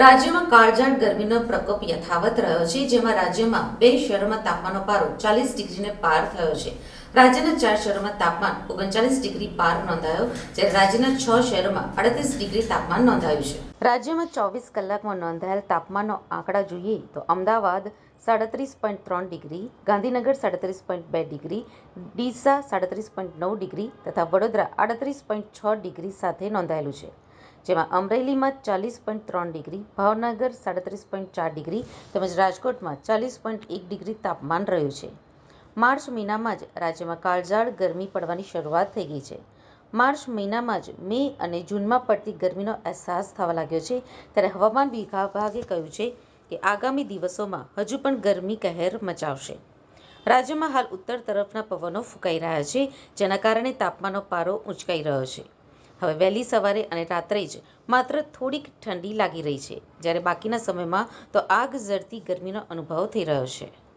રાજ્યમાં કાળઝાળ ગરમીનો પ્રકોપ યથાવત રહ્યો છે, જેમાં રાજ્યમાં બે શહેરોમાં તાપમાનનો પારો ચાલીસ ડિગ્રીને પાર થયો છે. રાજ્યના ચાર શહેરોમાં તાપમાન ઓગણચાલીસ ડિગ્રી પાર નોંધાયો, જ્યારે રાજ્યના છ શહેરોમાં અડતીસ ડિગ્રી તાપમાન નોંધાયું છે. રાજ્યમાં ચોવીસ કલાકમાં નોંધાયેલ તાપમાનનો આંકડા જોઈએ તો અમદાવાદ સાડત્રીસ પોઈન્ટ ત્રણ ડિગ્રી, ગાંધીનગર સાડત્રીસ પોઈન્ટ બે ડિગ્રી, ડીસા સાડત્રીસ પોઈન્ટ નવ ડિગ્રી તથા વડોદરા આડત્રીસ પોઈન્ટ છ ડિગ્રી સાથે નોંધાયેલું છે. જેમાં અમરેલીમાં ચાલીસ પોઈન્ટ ત્રણ ડિગ્રી, ભાવનગર સાડત્રીસ પોઈન્ટ ચાર ડિગ્રી તેમજ રાજકોટમાં ચાલીસ પોઈન્ટ એક ડિગ્રી તાપમાન રહ્યું છે. માર્ચ મહિનામાં જ રાજ્યમાં કાળઝાળ ગરમી પડવાની શરૂઆત થઈ ગઈ છે. માર્ચ મહિનામાં જ મે અને જૂનમાં પડતી ગરમીનો અહેસાસ થવા લાગ્યો છે. ત્યારે હવામાન વિભાગે કહ્યું છે કે આગામી દિવસોમાં હજુ પણ ગરમી કહેર મચાવશે. રાજ્યમાં હાલ ઉત્તર તરફના પવનો ફૂંકાઈ રહ્યા છે, જેના કારણે તાપમાનનો પારો ઊંચકાઈ રહ્યો છે. હવે વહેલી સવારે અને રાત્રે જ માત્ર થોડીક ઠંડી લાગી રહી છે. જ્યારે બાકીના સમયમાં તો આગ ઝરતી ગરમીનો અનુભવ થઈ રહ્યો છે.